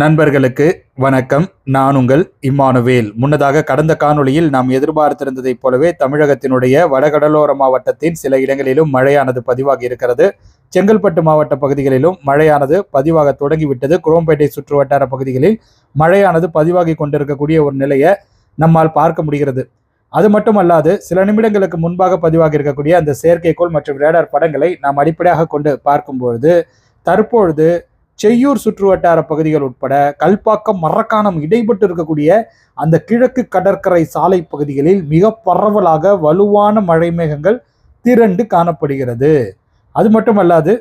நண்பர்களுக்கு வணக்கம். நான் உங்கள் இம்மானுவேல். முன்னதாக கடந்த காணொளியில் நாம் எதிர்பார்த்திருந்ததைப் போலவே தமிழகத்தினுடைய வடகடலோர மாவட்டத்தின் சில இடங்களிலும் மழையானது பதிவாகி இருக்கிறது. செங்கல்பட்டு மாவட்ட பகுதிகளிலும் மழையானது பதிவாக தொடங்கிவிட்டது. குரோம்பேட்டை சுற்றுவட்டார பகுதிகளில் மழையானது பதிவாகி கொண்டிருக்கக்கூடிய ஒரு நிலையை நம்மால் பார்க்க முடிகிறது. அது மட்டுமல்லாது சில நிமிடங்களுக்கு முன்பாக பதிவாகி இருக்கக்கூடிய அந்த செயற்கைக்கோள் மற்றும் ரேடார் படங்களை நாம் அடிப்படையாக கொண்டு பார்க்கும்பொழுது தற்பொழுது செய்யூர் சுற்றுவட்டார பகுதிகள் உட்பட கல்பாக்கம் மரக்காணம் இடைப்பட்டு இருக்கக்கூடிய அந்த கிழக்கு கடற்கரை சாலை பகுதிகளில் மிக பரவலாக வலுவான மழை மேகங்கள் திரண்டு காணப்படுகிறது. அது மட்டுமல்லாது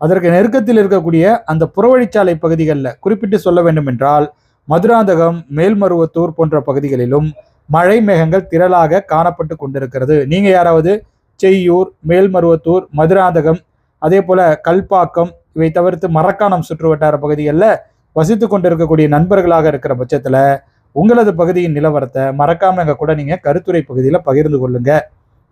அதற்கு நெருக்கத்தில் இருக்கக்கூடிய அந்த புறவழிச்சாலை பகுதிகளில் குறிப்பிட்டு சொல்ல வேண்டும் என்றால் மதுராந்தகம் மேல்மருவத்தூர் போன்ற பகுதிகளிலும் மழை மேகங்கள் திரளாக காணப்பட்டு கொண்டிருக்கிறது. நீங்கள் யாராவது செய்யூர் மேல்மருவத்தூர் மதுராந்தகம் அதே போல கல்பாக்கம் இவை தவிர்த்து மரக்காணம் சுற்றுவட்டார பகுதிகளில் வசித்து கொண்டிருக்கக்கூடிய நண்பர்களாக இருக்கிற பட்சத்தில் உங்களது பகுதியின் நிலவரத்தை மறக்காமல் எங்கள் கூட நீங்கள் கருத்துரை பகுதியில் பகிர்ந்து கொள்ளுங்க.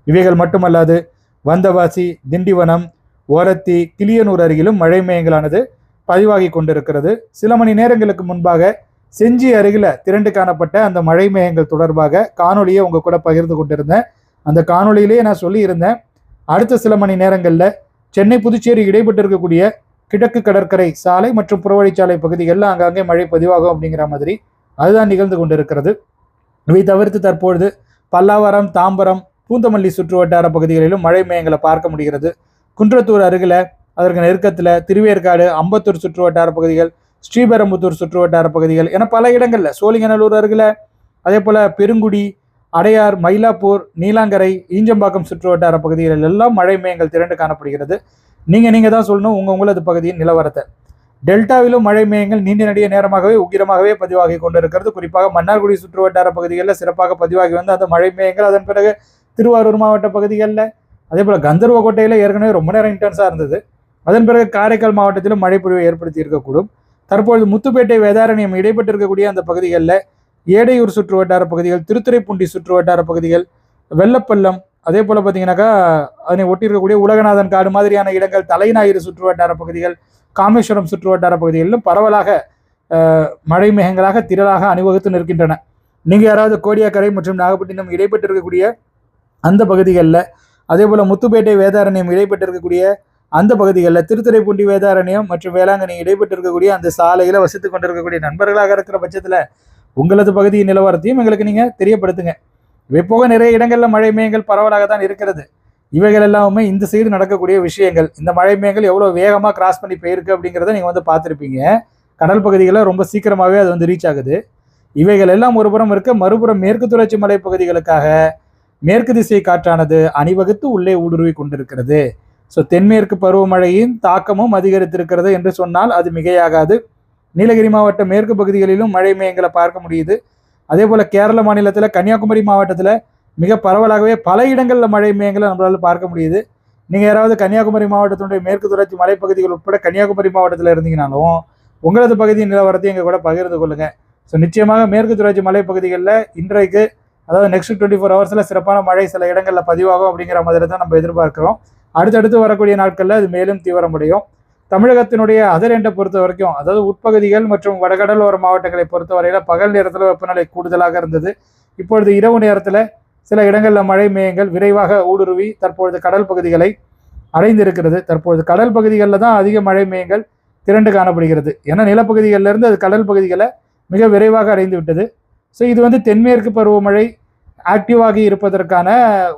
இவைகள் மட்டுமல்லாது வந்தவாசி திண்டிவனம் ஓரத்தி கிளியனூர் அருகிலும் மழை மேயங்களானது பதிவாகி கொண்டிருக்கிறது. சில மணி நேரங்களுக்கு முன்பாக செஞ்சி அருகில் திரண்டு காணப்பட்ட அந்த மழை மேகங்கள் தொடர்பாக காணொலியை உங்கள் கூட பகிர்ந்து கொண்டிருந்தேன். அந்த காணொலியிலேயே நான் சொல்லியிருந்தேன். அடுத்த சில மணி நேரங்களில் சென்னை புதுச்சேரி இடைப்பட்டு இருக்கக்கூடிய கிழக்கு கடற்கரை சாலை மற்றும் புறவழிச்சாலை பகுதிகளில் அங்கங்கே மழை பதிவாகும் அப்படிங்கிற மாதிரி அதுதான் நிகழ்ந்து கொண்டிருக்கிறது. இவை தவிர்த்து தற்பொழுது பல்லாவரம் தாம்பரம் பூந்தமல்லி சுற்று வட்டார பகுதிகளிலும் மழை மேயங்களை பார்க்க முடிகிறது. குன்றத்தூர் அருகில் அதற்கு நெருக்கத்தில் திருவேற்காடு அம்பத்தூர் சுற்று வட்டார பகுதிகள் ஸ்ரீபெரம்புத்தூர் சுற்று வட்டார பகுதிகள் என பல இடங்களில் சோழிங்கநல்லூர் அருகில் அதே போல் பெருங்குடி அடையார் மயிலாப்பூர் நீலாங்கரை ஈஞ்சம்பாக்கம் சுற்று வட்டார பகுதிகளில் எல்லாம் மழை மேயங்கள் திரண்டு காணப்படுகிறது. நீங்கள் நீங்கள் தான் சொல்லணும் உங்கள் உங்களது பகுதியின் நிலவரத்தை. டெல்டாவிலும் மழை மேயங்கள் நீண்ட நடிக நேரமாகவே உக்கிரமாகவே பதிவாகி கொண்டிருக்கிறது. குறிப்பாக மன்னார்குடி சுற்று வட்டார பகுதிகளில் சிறப்பாக பதிவாகி வந்து அந்த மழை மேயங்கள் அதன் பிறகு திருவாரூர் மாவட்ட பகுதிகளில் அதே போல் கந்தர்வக்கோட்டையில் ஏற்கனவே ரொம்ப நேரம் இன்டென்ஸாக இருந்தது. அதன் பிறகு காரைக்கால் மாவட்டத்திலும் மழை பொழிவை ஏற்படுத்தி இருக்கக்கூடும். தற்பொழுது முத்துப்பேட்டை வேதாரண்யம் இடைப்பட்டிருக்கக்கூடிய அந்த பகுதிகளில் ஏடையூர் சுற்று வட்டார பகுதிகள் திருத்துறைப்பூண்டி சுற்று வட்டார பகுதிகள் வெள்ளப்பள்ளம் அதே போல் பார்த்தீங்கன்னாக்கா அதனை ஒட்டி இருக்கக்கூடிய உலகநாதன் காடு மாதிரியான இடங்கள் தலைநாயிறு சுற்றுவட்டார பகுதிகள் காமேஸ்வரம் சுற்றுவட்டார பகுதிகளிலும் பரவலாக மழை மேகங்களாக திரளாக அணிவகுத்து நிற்கின்றன. நீங்கள் யாராவது கோடியாக்கரை மற்றும் நாகப்பட்டினம் இடைப்பட்டு இருக்கக்கூடிய அந்த பகுதிகளில் அதே போல் முத்துப்பேட்டை வேதாரண்யம் இடைப்பட்டு இருக்கக்கூடிய அந்த பகுதிகளில் திருத்துறைப்பூண்டி வேதாரண்யம் மற்றும் வேளாங்கண்ணி இடைப்பட்டு இருக்கக்கூடிய அந்த சாலையில் வசித்து கொண்டிருக்கக்கூடிய நண்பர்களாக இருக்கிற பட்சத்தில் உங்களது பகுதியின் நிலவரத்தையும் எங்களுக்கு நீங்கள் தெரியப்படுத்துங்க. இவை போக நிறைய இடங்களில் மழை மேகங்கள் பரவலாக தான் இருக்கிறது. இவைகள் எல்லாமே இந்த சைடு நடக்கக்கூடிய விஷயங்கள். இந்த மழை மேகங்கள் எவ்வளோ வேகமாக கிராஸ் பண்ணி போயிருக்கு அப்படிங்கிறத நீங்கள் வந்து பார்த்துருப்பீங்க. கடல் பகுதிகளில் ரொம்ப சீக்கிரமாகவே அது வந்து ரீச் ஆகுது. இவைகள் எல்லாம் ஒருபுறம் இருக்க மறுபுறம் மேற்கு தொடர்ச்சி மலை பகுதிகளுக்காக மேற்கு திசை காற்றானது அணிவகுத்து உள்ளே ஊடுருவி கொண்டிருக்கிறது. ஸோ தென்மேற்கு பருவமழையின் தாக்கமும் அதிகரித்திருக்கிறது என்று சொன்னால் அது மிகையாகாது. நீலகிரி மாவட்ட மேற்கு பகுதிகளிலும் மழை மேகங்களை பார்க்க முடியுது. அதே போல் கேரள மாநிலத்தில் கன்னியாகுமரி மாவட்டத்தில் மிக பரவலாகவே பல இடங்களில் மழை மேகங்களை நம்மளால் பார்க்க முடியுது. நீங்கள் யாராவது கன்னியாகுமரி மாவட்டத்தினுடைய மேற்கு தொடர்ச்சி மலைப்பகுதிகள் உட்பட கன்னியாகுமரி மாவட்டத்தில் இருந்தீங்கனாலும் உங்களது பகுதியின் நிலவரத்தை எங்கள் கூட பகிர்ந்து கொள்ளுங்கள் ஸோ நிச்சயமாக மேற்கு தொடர்ச்சி மலைப்பகுதிகளில் இன்றைக்கு அதாவது நெக்ஸ்ட் டுவெண்ட்டி ஃபோர் ஹவர்ஸில் சிறப்பான மழை சில இடங்களில் பதிவாகும் அப்படிங்கிற மாதிரி தான் நம்ம எதிர்பார்க்குறோம். அடுத்தடுத்து வரக்கூடிய நாட்களில் அது மேலும் தீவிரமடையும். தமிழகத்தினுடைய அதர் எண்டை பொறுத்த வரைக்கும் அதாவது உட்பகுதிகள் மற்றும் வடகடலோர மாவட்டங்களை பொறுத்தவரையில் பகல் நேரத்தில் வெப்பநிலை கூடுதலாக இருந்தது. இப்பொழுது இரவு நேரத்தில் சில இடங்களில் மழை மேயங்கள் விரைவாக ஊடுருவி தற்பொழுது கடல் பகுதிகளை அடைந்திருக்கிறது. தற்பொழுது கடல் பகுதிகளில் தான் அதிக மழை மேயங்கள் திரண்டு காணப்படுகிறது. ஏன்னா நிலப்பகுதிகளில் இருந்து அது கடல் பகுதிகளை மிக விரைவாக அடைந்து விட்டது. ஸோ இது வந்து தென்மேற்கு பருவமழை ஆக்டிவாகி இருப்பதற்கான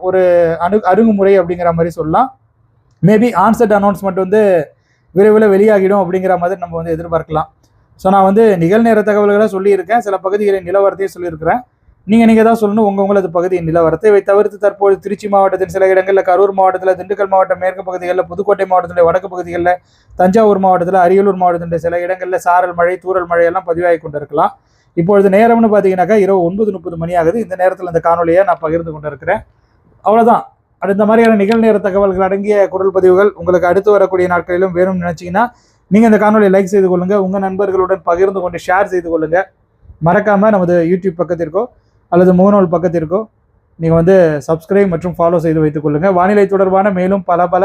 ஒரு அணு அணுகுமுறை அப்படிங்கிற மாதிரி சொல்லலாம். மேபி ஆன்செட் அனௌன்ஸ்மெண்ட் வந்து விரைவில் வெளியாகிடும் அப்படிங்கிற மாதிரி நம்ம வந்து எதிர்பார்க்கலாம். ஸோ நான் வந்து நிகழ்நேர தகவல்களை சொல்லியிருக்கேன். சில பகுதிகளின் நிலவரத்தையும் சொல்லியிருக்கிறேன். நீங்கள் நீங்கள் தான் சொல்லணும் உங்கள் உங்களது பகுதியின் நிலவரத்தை. இவை தவிர்த்து தற்போது திருச்சி மாவட்டத்தின் சில இடங்களில் கரூர் மாவட்டத்தில் திண்டுக்கல் மாவட்டம் மேற்கு பகுதிகளில் புதுக்கோட்டை மாவட்டத்தினுடைய வடக்கு பகுதிகளில் தஞ்சாவூர் மாவட்டத்தில் அரியலூர் மாவட்டத்தினுடைய சில இடங்களில் சாரல் மழை தூரல் மழையெல்லாம் பதிவாகி கொண்டிருக்கலாம். இப்பொழுது நேரம்னு பார்த்தீங்கன்னாக்கா இரவு ஒன்பது முப்பது மணி ஆகுது. இந்த நேரத்தில் இந்த காணொலியை நான் பகிர்ந்து கொண்டிருக்கிறேன். அவ்வளோதான் அடுத்த மாதிரியான நிகழ்நேர தகவல்கள் அடங்கிய குரல் பதிவுகள் உங்களுக்கு அடுத்து வரக்கூடிய நாட்களிலும் வேணும்னு நினச்சிங்கன்னா நீங்கள் இந்த காணொலியை லைக் செய்து கொள்ளுங்கள் உங்கள் நண்பர்களுடன் பகிர்ந்து கொண்டு ஷேர் செய்து கொள்ளுங்கள் மறக்காமல் நமது யூடியூப் பக்கத்திற்கோ அல்லது முகநூல் பக்கத்திற்கோ நீங்கள் வந்து சப்ஸ்கிரைப் மற்றும் ஃபாலோ செய்து வைத்துக் கொள்ளுங்கள் வானிலை தொடர்பான மேலும் பல பல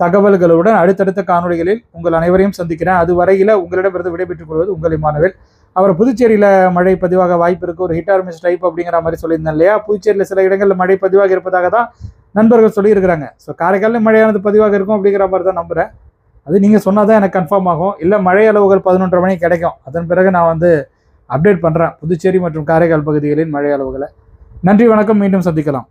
தகவல்களுடன் அடுத்தடுத்த காணொளிகளில் உங்கள் அனைவரையும் சந்திக்கிறேன். அது வரையில் உங்களிடமிருந்து விடைபெற்றுக் கொள்வது உங்கள் மாணவில் அவர் புதுச்சேரியில் மழை பதிவாக வாய்ப்பு இருக்குது ஒரு ஹிட் ஆர் மிஸ் டைப் அப்படிங்கிற மாதிரி சொல்லியிருந்தேன் இல்லையா? புதுச்சேரியில் சில இடங்களில் மழை பதிவாக இருப்பதாக தான் நண்பர்கள் சொல்லியிருக்கிறாங்க ஸோ காரைக்காலில் மழையானது பதிவாக இருக்கும் அப்படிங்கிற மாதிரி தான் நம்புறேன். அது நீங்கள் சொன்னால் தான் எனக்கு கன்ஃபார்ம் ஆகும். இல்லை மழை அளவுகள் பதினொன்றரை மணிக்கு கிடைக்கும். அதன் பிறகு நான் வந்து அப்டேட் பண்ணுறேன் புதுச்சேரி மற்றும் காரைக்கால் பகுதிகளின் மழை அளவுகளை. நன்றி வணக்கம். மீண்டும் சந்திக்கலாம்.